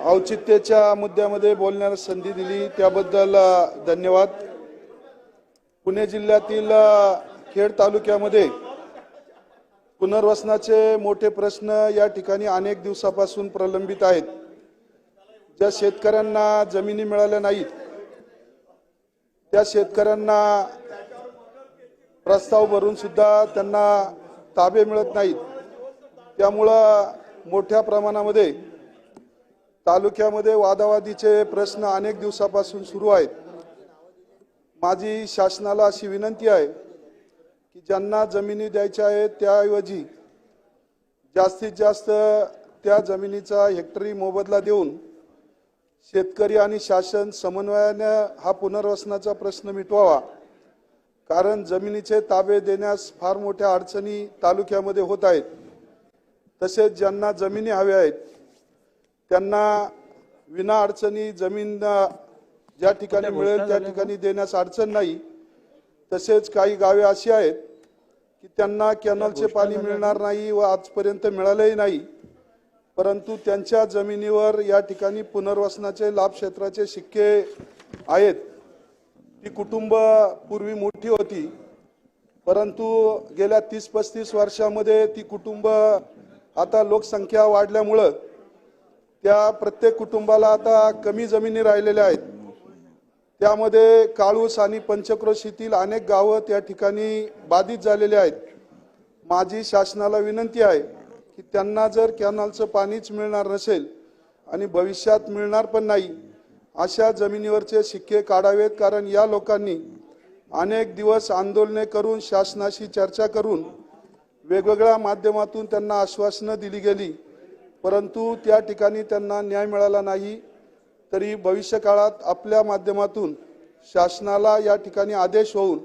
औचित्याच्या मुद्द्यामध्ये बोलण्याला संधी दिली. त्याबद्दल धन्यवाद. पुणे जिल्ह्यातील खेड तालुक्यामध्ये पुनर्वसनाचे मोठे प्रश्न या ठिकाणी अनेक दिवसापासून प्रलंबित आहेत. ज्या शेतकऱ्यांना जमिनी मिळाल्या नाहीत त्या शेतकऱ्यांना प्रस्ताव भरून सुद्धा त्यांना ताबे मिळत नाहीत. त्यामुळं मोठ्या प्रमाणामध्ये तालुक्यामध्ये वादावादीचे प्रश्न अनेक दिवसापासून सुरू आहेत. माझी शासनाला अशी विनंती आहे की ज्यांना जमिनी द्यायच्या आहेत त्याऐवजी जास्तीत जास्त त्या जमिनीचा हेक्टरी मोबदला देऊन शेतकरी आणि शासन समन्वयाने हा पुनर्वसनाचा प्रश्न मिटवावा. कारण जमिनीचे ताबे देण्यास फार मोठ्या अडचणी तालुक्यामध्ये होत आहेत. तसेच ज्यांना जमिनी हव्या आहेत त्यांना विना अडचणी जमीन ज्या ठिकाणी मिळेल त्या ठिकाणी देण्यास अडचण नाही. तसेच काही गावे अशी आहेत की त्यांना कॅनलचे पाणी मिळणार नाही व आजपर्यंत मिळालंही नाही. परंतु त्यांच्या जमिनीवर या ठिकाणी पुनर्वसनाचे लाभ क्षेत्राचे शिक्के आहेत. ती कुटुंब पूर्वी मोठी होती. परंतु गेल्या तीस पस्तीस वर्षामध्ये ती कुटुंब आता लोकसंख्या वाढल्यामुळं त्या प्रत्येक कुटुंबाला आता कमी जमिनी राहिलेल्या आहेत. त्यामध्ये काळूस आणि पंचक्रोशीतील अनेक गावं त्या ठिकाणी बाधित झालेली आहेत. माझी शासनाला विनंती आहे की त्यांना जर कॅनलचं पाणीच मिळणार नसेल आणि भविष्यात मिळणार पण नाही अशा जमिनीवरचे शिक्के काढावेत कारण या लोकांनी अनेक दिवस आंदोलने करून शासनाशी चर्चा करून वेगवेगळ्या माध्यमातून त्यांना आश्वासनं दिली गेली. परंतु त्या ठिकाणी त्यांना न्याय मिळाला नाही तरी भविष्य काळात आपल्या माध्यमातून शासनाला या ठिकाणी आदेश होऊन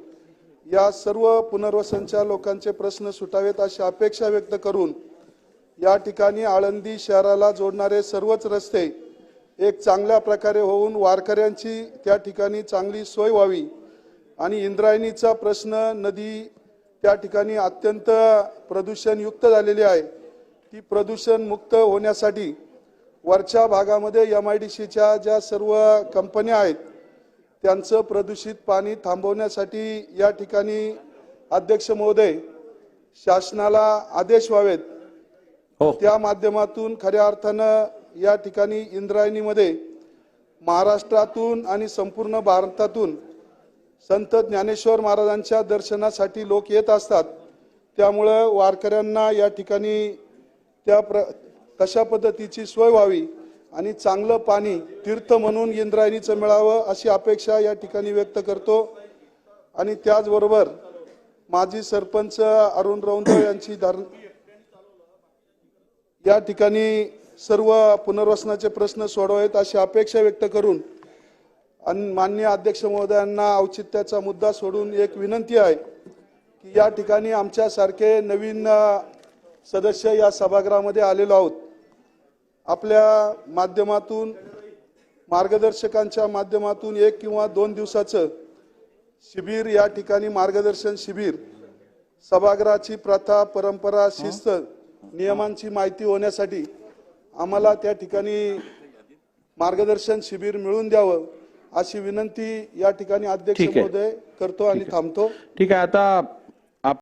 या सर्व पुनर्वसनच्या लोकांचे प्रश्न सुटावेत अशी अपेक्षा व्यक्त करून या ठिकाणी आळंदी शहराला जोडणारे सर्वच रस्ते एक चांगल्या प्रकारे होऊन वारकऱ्यांची त्या ठिकाणी चांगली सोय व्हावी आणि इंद्रायणीचा प्रश्न नदी त्या ठिकाणी अत्यंत प्रदूषणयुक्त झालेली आहे. ती प्रदूषण मुक्त होण्यासाठी वरच्या भागामध्ये एम आय डी सीच्या ज्या सर्व कंपन्या आहेत त्यांचं प्रदूषित पाणी थांबवण्यासाठी या ठिकाणी अध्यक्ष महोदय शासनाला आदेश व्हावेत. हो. त्या माध्यमातून खऱ्या अर्थानं या ठिकाणी इंद्रायणीमध्ये महाराष्ट्रातून आणि संपूर्ण भारतातून संत ज्ञानेश्वर महाराजांच्या दर्शनासाठी लोक येत असतात. त्यामुळं वारकऱ्यांना या ठिकाणी त्या प्र कशा पद्धतीची सोय व्हावी आणि चांगलं पाणी तीर्थ म्हणून इंद्रायणीचं मिळावं अशी अपेक्षा या ठिकाणी व्यक्त करतो. आणि त्याचबरोबर माजी सरपंच अरुण रौंदळ यांची धार या ठिकाणी सर्व पुनर्वसनाचे प्रश्न सोडवावेत अशी अपेक्षा व्यक्त करून आणि माननीय अध्यक्ष महोदयांना औचित्याचा मुद्दा सोडून एक विनंती आहे की या ठिकाणी आमच्यासारखे नवीन सदस्य या सभागृहामध्ये आलेलो आहोत. आपल्या माध्यमातून मार्गदर्शकांच्या माध्यमातून एक किंवा दोन दिवसाचं शिबिर या ठिकाणी मार्गदर्शन शिबिर सभागृहाची प्रथा परंपरा शिस्त नियमांची माहिती होण्यासाठी आम्हाला त्या ठिकाणी मार्गदर्शन शिबिर मिळून द्यावं अशी विनंती या ठिकाणी अध्यक्ष. महोदय करतो आणि थांबतो. ठीक आहे. आता